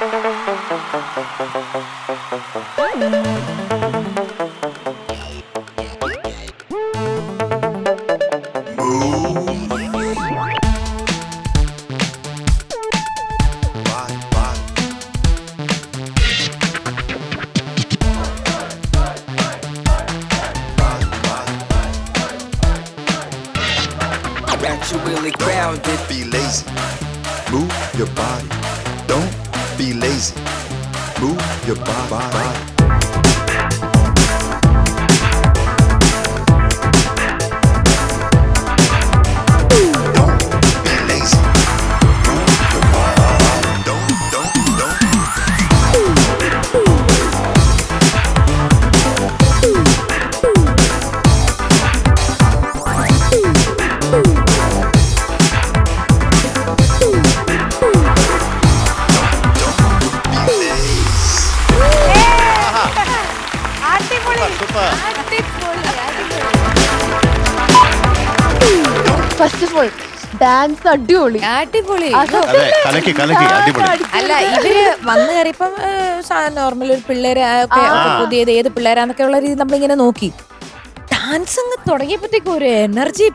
You really grounded. be lazy. Move your body. Be lazy. Move your bo- body. First of all dance അടിപൊളി. അടിപൊളി. അതെ കലക്കി കലക്കി അടിപൊളി. അല്ല ഇവർ വന്നു കയറിയപ്പം നോർമൽ ഒരു പിള്ളേരെ ഒക്കെ പുതിയത് ഏത് പിള്ളേരാന്നൊക്കെ ഉള്ള രീതി നമ്മളിങ്ങനെ നോക്കി. ഡാൻസ് അങ്ങ് തുടങ്ങിയപ്പോഴത്തേക്കും ഒരു എനർജി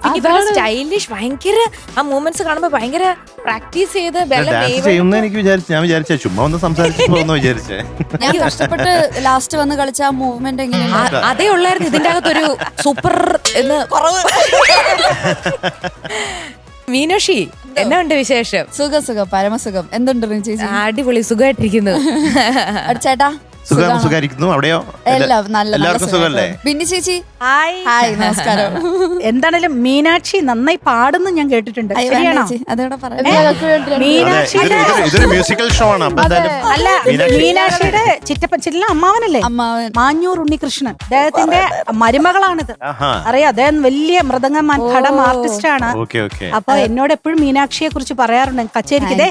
സ്റ്റൈലിഷ് ഭയങ്കര ആ മൂവ്മെന്റ്സ് കാണുമ്പോ ഭയങ്കര പ്രാക്ടീസ് ചെയ്ത് ഡാൻസ് ചെയ്യുന്ന എനിക്ക് വിചാരിച്ചു ഞാൻ വിചാരിച്ച ചുമ്മാ ഒന്ന് സംസാരിച്ചു പോകുന്ന വിചാരിച്ചേ. ഞാൻ കഷ്ടപ്പെട്ട് ലാസ്റ്റ് വന്ന് കളിച്ച ആ മൂവ്മെന്റ് എങ്ങനെയുണ്ട്? അതേ ഉള്ളായിരുന്നു. ഇതിന്റെ അകത്തൊരു സൂപ്പർ എന്ന് കുറവ്. മീനോഷി എന്നാ ഉണ്ട് വിശേഷം? സുഖം സുഖം. പരമസുഖം. എന്തുണ്ട് ചേച്ചി? അടിപൊളി സുഖമായിട്ടിരിക്കുന്നു. ചേട്ടാ. സുഖം? സുഖായിരിക്കുന്നു. അവിടെയോ? എല്ലാം നല്ല നല്ല എല്ലാവർക്കും സുഖമല്ലേ? ബിന്നി ചേച്ചി? ഹായ്. ഹായ് നമസ്കാരം. എന്താണേലും മീനാക്ഷി നന്നായി പാടുന്നു ഞാൻ കേട്ടിട്ടുണ്ട്. ഇതൊരു മ്യൂസിക്കൽ ഷോ ആണ്. അല്ല മീനാക്ഷി. മീനാക്ഷിയുടെ ചിറ്റപ്പൻ ചില്ല അമ്മാവനല്ലേ? അമ്മാവൻ. മാഞ്ഞൂർ ഉണ്ണികൃഷ്ണൻ. അദ്ദേഹത്തിന്റെ മരുമകളാണിത്. അറിയാം അദ്ദേഹം വലിയ മൃദംഗം ഘടം ആർട്ടിസ്റ്റ് ആണ്. Okay okay. അപ്പൊ എന്നോട് എപ്പോഴും മീനാക്ഷിയെ കുറിച്ച് പറയാറുണ്ട്. കച്ചേരിക്ക് ഇതേ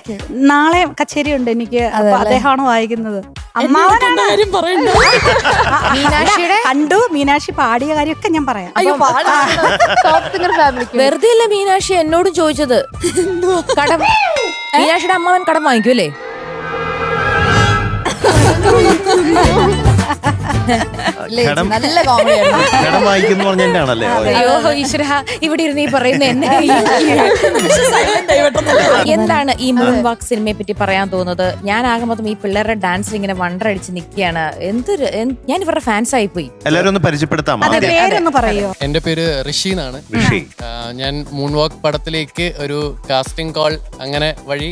നാളെ കച്ചേരി ഉണ്ട് എനിക്ക് അദ്ദേഹമാണ് വായിക്കുന്നത്. അമ്മാവനാണ് ആ, ആ, മീനാക്ഷിയുടെ- കണ്ടു മീനാക്ഷി പാടിയ കാര്യമൊക്കെ ഞാൻ പറയാം. അയ്യോ ഫാമിലിക്ക് വെറുതെ അല്ല മീനാക്ഷി എന്നോട് ചോദിച്ചത്? കടം. മീനാക്ഷിയുടെ അമ്മാവൻ കടം വാങ്ങിക്കും. നല്ല കോമഡിയാണ് കടം വായിക്കുന്നു പറഞ്ഞതിന്റെ ആണല്ലേ അയ്യോ ഈശ്വര ഇവിടെ ഇരുന്ന് ഈ പറയുന്ന എന്നെ എന്താണ് ഈ മൂൺ വാക്ക് സിനിമയെ പറ്റി പറയാൻ തോന്നുന്നത്? ഞാൻ ആകെ മൊത്തം ഈ പിള്ളേരുടെ ഡാൻസിൽ ഇങ്ങനെ വണ്ടർ അടിച്ച് നിൽക്കുകയാണ്. എന്തൊരു ഞാൻ ഇവരുടെ ഫാൻസ് ആയി പോയി. എല്ലാവരും ഒന്ന് പരിചയപ്പെടുത്താമോ? അതെ പേരൊന്ന് പറയോ? എന്റെ പേര് ഋഷി എന്നാണ്. ഞാൻ മൂൺ വാക്ക് പടത്തിലേക്ക് ഒരു കാസ്റ്റിംഗ് കോൾ അങ്ങനെ വഴി.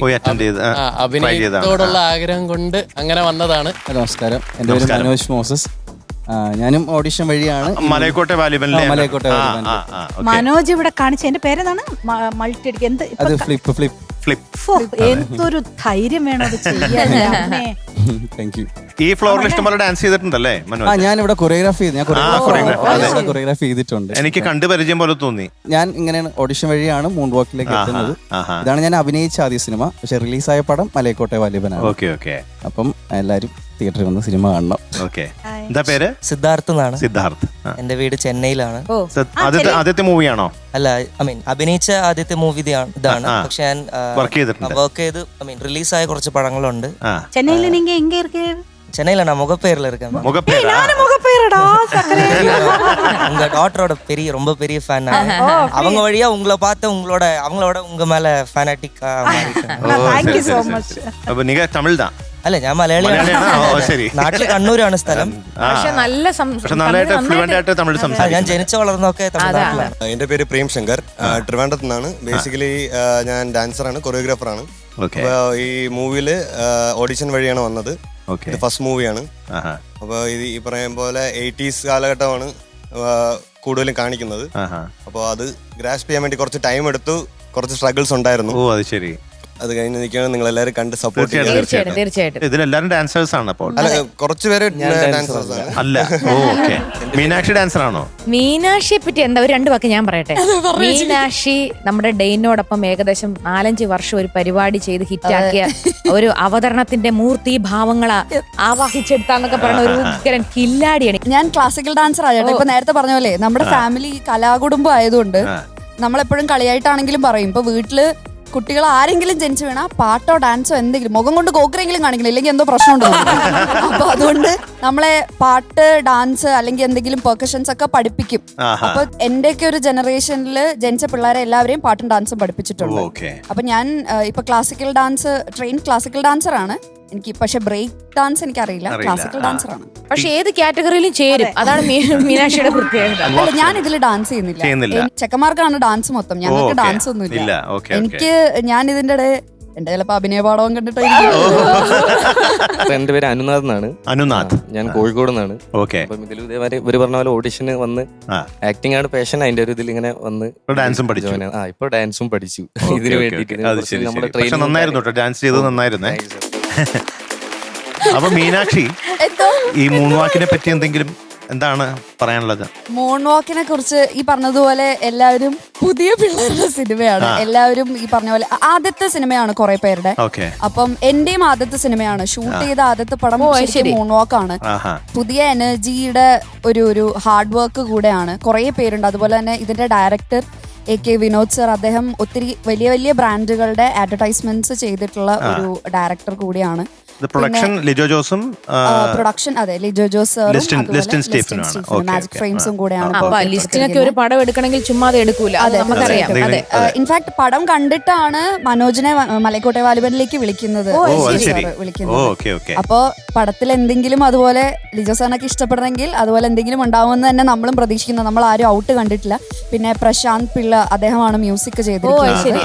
അഭിനയത്തോടുള്ള ആഗ്രഹം കൊണ്ട് അങ്ങനെ വന്നതാണ്. നമസ്കാരം. എന്റെ പേര് മനോജ് മോസസ്. ഞാനും ഓഡിഷൻ വഴിയാണ് മലയക്കോട്ടെ വാലിബലിന്റെ ആ, മലയക്കോട്ടെ ആ, ആ, ആ, മനോജ് ഇവിടെ കാണിച്ച എന്റെ പേരെന്താണ്? മൾട്ടി അടിക്കുക എന്ത് ഇപ്പൊ അത് ഫ്ലിപ്പ് ഫ്ലിപ്പ് ഫ്ലിപ്പ് ഫോ, എന്തൊരു ധൈര്യം വേണം അത് ചെയ്യാൻ. അമ്മേ. താങ്ക് യു ഈ ഫ്ലോറിൽ ഇഷ്ടംപോലെ ഡാൻസ് ചെയ്തിട്ടുണ്ടല്ലേ ആ മനോജ്? ഞാൻ ഇവിടെ കൊറിയോഗ്രാഫി ചെയ്ത്. ഞാൻ choreography, അതെ. കൊറിയോഗ്രാഫി ചെയ്തിട്ടുണ്ട്. എനിക്ക് കണ്ടു പരിചയം പോലെ തോന്നി. ഞാൻ ഇങ്ങനെയാണ് ഓഡിഷൻ വഴിയാണ് മൂൺ വാക്കിലേക്ക് എത്തുന്നത്. ആഹാ. ഇതാണ് ഞാൻ അഭിനയിച്ച ആദ്യ സിനിമ. പക്ഷെ റിലീസായ പടം മലയക്കോട്ടെ വാലിബനാണ്. Okay okay. അപ്പം എല്ലാരും തിയേറ്ററിൽ വന്ന് സിനിമ കാണണം. ഓക്കെ. എന്താ പേര് സിദ്ധാർത്ഥ് എന്നാണ് സിദ്ധാർത്ഥ് ആ. എന്റെ വീട് ചെന്നൈയിലാണ് ഓ സത്- ആദ്യത്തെ ആദ്യത്തെ മൂവിയാണോ അല്ല ഐ മീൻ അഭിനയിച്ച ആദ്യത്തെ മൂവി ഇതാണ് ആ, ആ. പക്ഷെ ഞാൻ Work ചെയ്തിട്ടുണ്ട്. വർക്ക് ചെയ്ത് ഐ മീൻ റിലീസായ കുറച്ച് പടങ്ങളുണ്ട് ആ சென்னையில நீங்க எங்க இருக்கு ചെന്നൈയിലാണ് മുഖപ്പേരിൽ இருக்கேன் മുഖപ്പേരാ முகப்பேரடா சக்கரை உங்க டாட்டரோட பெரிய ரொம்ப பெரிய ஃபேன் அவங்க வழியா உங்களை பார்த்து உங்களோட அவங்களோட உங்க மேல ஃபேனாட்டிக்கா താങ്ക് യു സോ മച്ച് അപ്പൊ നിക തമിഴ് താ അല്ല ഞാൻ മലയാളിയാണ്. ഓ, ശരി. നാട്ടിൽ കണ്ണൂരാണ് സ്ഥലം. പക്ഷെ നല്ല സം- പക്ഷെ നന്നായിട്ട് തമിഴ് ആയിട്ട് തമിഴ് ആ, ഞാൻ ജനിച്ച വളർന്നൊക്കെ തമിഴ്നാട്ടിലാണ്. എന്റെ പേര് പ്രേം ശങ്കർ. ട്രിവാൻഡ്രത്ത് നിന്നാണ്. ബേസിക്കലി ഞാൻ ഡാൻസറാണ് കൊറിയോഗ്രാഫറാണ് ഓക്കെ അപ്പോൾ ഈ മൂവിയിൽ ഓഡിഷൻ വഴിയാണ് വന്നത്. ഇത് ഫസ്റ്റ് മൂവിയാണ് അപ്പൊ അപ്പോൾ ഇത് ഈ പറയും പോലെ എയ്റ്റീസ് കാലഘട്ടമാണ് കൂടുതലും കാണിക്കുന്നത്. അപ്പോൾ അത് ഗ്രാസ്പ് ചെയ്യാൻ വേണ്ടി കുറച്ച് ടൈം എടുത്തു. കുറച്ച് സ്ട്രഗിൾസ് ഉണ്ടായിരുന്നു. ഓ അത് ശരി. അത് കഴിഞ്ഞ് നിൽക്കുകയാണ് നിങ്ങൾ എല്ലാവരും കണ്ട് സപ്പോർട്ട് ചെയ്യാം തീർച്ചയായിട്ടും തീർച്ചയായിട്ടും. ഇതിലെല്ലാരും ഡാൻസേഴ്സ് ആണ് അപ്പോൾ. അല്ല കുറച്ച് പേര് ഡാൻസേഴ്സ് ആണ്. അല്ല ഓ ഓക്കെ. മീനാക്ഷി ഡാൻസർ ആണോ? മീനാക്ഷിയെ പറ്റി എന്താ ഒരു രണ്ട് വാക്ക് ഞാൻ പറയട്ടെ? മീനാക്ഷി നമ്മുടെ ഡെയിനോടൊപ്പം ഏകദേശം നാലഞ്ച് വർഷം ഒരു പരിപാടി ചെയ്ത് ഹിറ്റാക്കിയ ഒരു അവതരണത്തിന്റെ മൂർത്തി ഭാവങ്ങളാ ആവാഹിച്ചെടുത്താന്നൊക്കെ പറയുന്ന ഒരു ഉഗ്രൻ കില്ലാടിയാണ്. ഞാൻ ക്ലാസിക്കൽ ഡാൻസർ ആയിട്ട് ഇപ്പൊ നേരത്തെ പറഞ്ഞ പോലെ നമ്മുടെ ഫാമിലി കലാകുടുംബം ആയതുകൊണ്ട്. നമ്മളെപ്പോഴും കളിയായിട്ടാണെങ്കിലും പറയും. ഇപ്പൊ വീട്ടിൽ കുട്ടികൾ ആരെങ്കിലും ജനിച്ചു വീണാ പാട്ടോ ഡാൻസോ എന്തെങ്കിലും മുഖം കൊണ്ട് കോക്കറെങ്കിലും കാണിക്കണം ഇല്ലെങ്കിൽ എന്തോ പ്രശ്നമുണ്ടോ അപ്പൊ അതുകൊണ്ട് നമ്മളെ പാട്ട് ഡാൻസ് അല്ലെങ്കിൽ എന്തെങ്കിലും പെർക്കഷൻസ് ഒക്കെ പഠിപ്പിക്കും. അപ്പൊ എന്റെയൊക്കെ ഒരു ജനറേഷനിൽ ജനിച്ച പിള്ളേരെ എല്ലാവരെയും പാട്ടും ഡാൻസും പഠിപ്പിച്ചിട്ടുണ്ട്. അപ്പൊ ഞാൻ ഇപ്പൊ classical dance train classical dancer ആണ്. എനിക്ക് പക്ഷെ ബ്രേക്ക് ഡാൻസ് എനിക്ക് അറിയില്ല. ക്ലാസിക്കൽ ഡാൻസർ ആണ്. പക്ഷെ ഏത് കാറ്റഗറിയിലും ചേരും. അതാണ് മീ- മീനാക്ഷിയുടെ പ്രത്യേകത. അല്ല ഞാൻ ഇതിൽ ഡാൻസ് ചെയ്യുന്നില്ല. ചെയ്യുന്നില്ല. എൻ- ചെക്കന്മാർക്കാണ് ഡാൻസ് മൊത്തം. ഞങ്ങൾക്ക് ഓക്കേ. ഡാൻസ് ഒന്നും ഇല്ല, ഓക്കേ, എനിക്ക് ഞാൻ ഇതിന്റെ ഇടയിൽ എന്റെ ചിലപ്പോ അഭിനയ പാടവം കണ്ടിട്ട് എന്റെ പേര് അനുനാഥ് എന്നാണ്. അനുനാഥ്. ഞാൻ കോഴിക്കോട് നിന്നാണ്. ഓക്കെ. അപ്പം ഇതിൽ ഇതേമാതിരി ഇവർ പറഞ്ഞ പോലെ ഓഡിഷന് വന്ന് ആ. ആക്ടിംഗ് ആണ് പാഷൻ അതിന്റെ ഒരു ഇതിൽ ഇങ്ങനെ വന്ന് ഇപ്പൊ ഡാൻസും പഠിച്ചു. join ആണ്. ആ ഇപ്പൊ ഡാൻസും പഠിച്ചു. ഇതിന് വേണ്ടിയിട്ട് ഓക്കേ. അത് ശരി നമ്മുടെ ശരി. പക്ഷെ training നന്നായിരുന്നു കേട്ടോ. ഡാൻസ് ചെയ്തത് നന്നായിരുന്നേ. Thank you, sir. അപ്പൊ മീനാക്ഷി ഈ മൂൺ വാക്കിനെ പറ്റി എന്തെങ്കിലും എന്താണ് പറയാനുള്ളത്? മോൺ വാക്കിനെ കുറിച്ച് ഈ പറഞ്ഞതുപോലെ എല്ലാവരും പുതിയ പിള്ളേരുടെ സിനിമയാണ്. എല്ലാവരും ഈ പറഞ്ഞ പോലെ ആദ്യത്തെ സിനിമയാണ് കുറെ പേരുടെ. അപ്പം എന്റെയും ആദ്യത്തെ സിനിമയാണ്. ഷൂട്ട് ചെയ്ത ആദ്യത്തെ പടം മൂൺ വാക്കാണ് പുതിയ എനർജിയുടെ ഒരു ഒരു ഹാർഡ് വർക്ക് കൂടെയാണ്. കുറെ പേരുണ്ട്. അതുപോലെ തന്നെ ഇതിന്റെ director A K Vinod sir അദ്ദേഹം ഒത്തിരി വലിയ വലിയ ബ്രാൻഡുകളുടെ അഡ്വർടൈസ്മെന്റ്സ് ചെയ്തിട്ടുള്ള ഒരു ഡയറക്ടർ കൂടിയാണ്. പ്രൊഡക്ഷൻ ലിജോ ജോസും പ്രൊഡക്ഷൻ അതെ ലിജോ ജോസ് ലിസ്റ്റിൻ- സ്റ്റീഫനും മാജിക് ഫ്രെയിംസും. കൂടെയാണ് ലിസ്റ്റിനൊക്കെ ഒരു പടം എടുക്കണമെങ്കിൽ ചുമ്മാ എടുക്കൂല. അതെ, നമുക്കറിയാം. അതെ. ഇൻഫാക്ട് പടം കണ്ടിട്ടാണ് മനോജിനെ മലക്കോട്ടെ വാലിബനിലേക്ക് വിളിക്കുന്നത്. ഓ ശരി. സാറ് വിളിക്കുന്നത്. Okay okay. അപ്പോ പടത്തിൽ എന്തെങ്കിലും അതുപോലെ ലിജോ സാറിനൊക്കെ ഇഷ്ടപ്പെടണമെങ്കിൽ അതുപോലെ എന്തെങ്കിലും ഉണ്ടാവുമെന്ന് തന്നെ നമ്മളും പ്രതീക്ഷിക്കുന്നു. നമ്മൾ ആരും ഔട്ട് കണ്ടിട്ടില്ല. പിന്നെ പ്രശാന്ത് പിള്ള അദ്ദേഹമാണ് മ്യൂസിക് ചെയ്തിരിക്കുന്നത്. ശരി.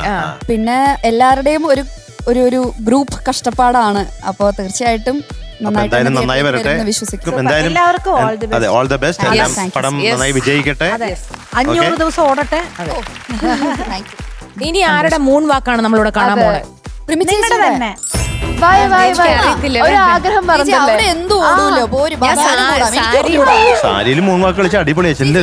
പിന്നെ എല്ലാവരുടെയും ഒരു ഒരു ഒരു ഗ്രൂപ്പ് കഷ്ടപ്പാടാണ്. അപ്പോൾ തീർച്ചയായിട്ടും എന്തായാലും നന്നായി വരട്ടെ. എന്തായാലും. അതെ ഓൾ ദ ബെസ്റ്റ് എല്ലാം പടം നന്നായി വിജയിക്കട്ടെ. അഞ്ഞൂറ്. ദിവസം ഓടട്ടെ? ഇനി ആരുടെ മൂൺ വാക്കാണ് നമ്മളിവിടെ കാണാൻ. പോണെ. സാരിയിൽ മൂന്ന് വാക്ക് കളിച്ച് അടിപൊളിയാ ചെല്ലേ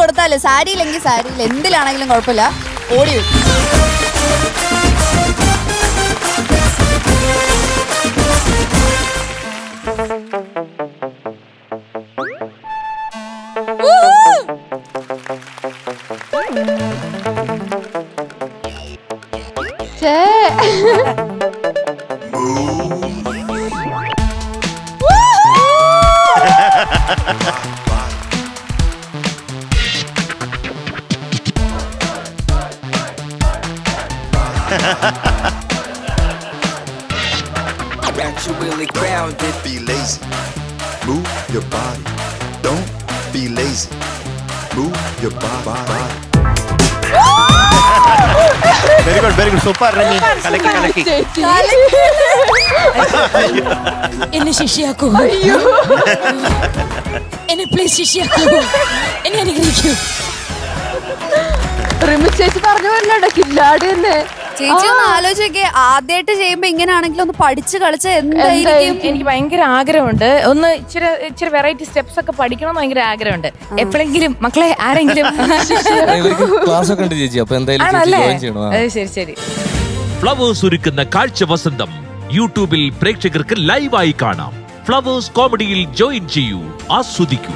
കൊടുത്താലും? സാരിയില്ലെങ്കിൽ സാരിയിൽ എന്തിലാണെങ്കിലും കുഴപ്പമില്ല. ഓടി വരും. ഛേ. Really grounded. Be lazy. Move your body. Don't be lazy. Move your bo- body. Very good very good super Rimi കലക്കി കലക്കി എന്നെ ശിഷ്യാക്കൂ എന്നെ പ്ലീസ് ശിഷ്യാക്കൂ എന്നെ അനുഗ്രഹിക്കൂ റിമി ചേച്ചി പറഞ്ഞു വരണോ കില്ലാടി തന്നെ. ചേച്ചി ഒന്ന് ആലോചിക്കേ ആദ്യമായിട്ട് ചെയ്യുമ്പോ ഇങ്ങനെയാണെങ്കിലും ഒന്ന് പഠിച്ച് കളിച്ച് എന്തായിരിക്കും? എനിക്ക് ഭയങ്കര ആഗ്രഹമുണ്ട്. ഒന്ന് ഇച്ചിരി ഇച്ചിരി വെറൈറ്റി സ്റ്റെപ്സ് ഒക്കെ പഠിക്കണം എന്ന് ഭയങ്കര ആഗ്രഹമുണ്ട്. എപ്പോഴെങ്കിലും മക്കളെ ആരെങ്കിലും. ക്ലാസ് ഒക്കെ ഉണ്ട് ചേച്ചി അപ്പൊ എന്തായാലും ചേച്ചി ചെയ്യണം ആ. അത് ശരി ശരി. ഫ്ലവേഴ്സ് ഒരുക്കുന്ന കാഴ്ച വസന്തം. യൂട്യൂബിൽ പ്രേക്ഷകർക്ക് ലൈവായി കാണാം. ഫ്ലവേഴ്സ് കോമഡിയിൽ ജോയിൻ ചെയ്യൂ ആസ്വദിക്കൂ.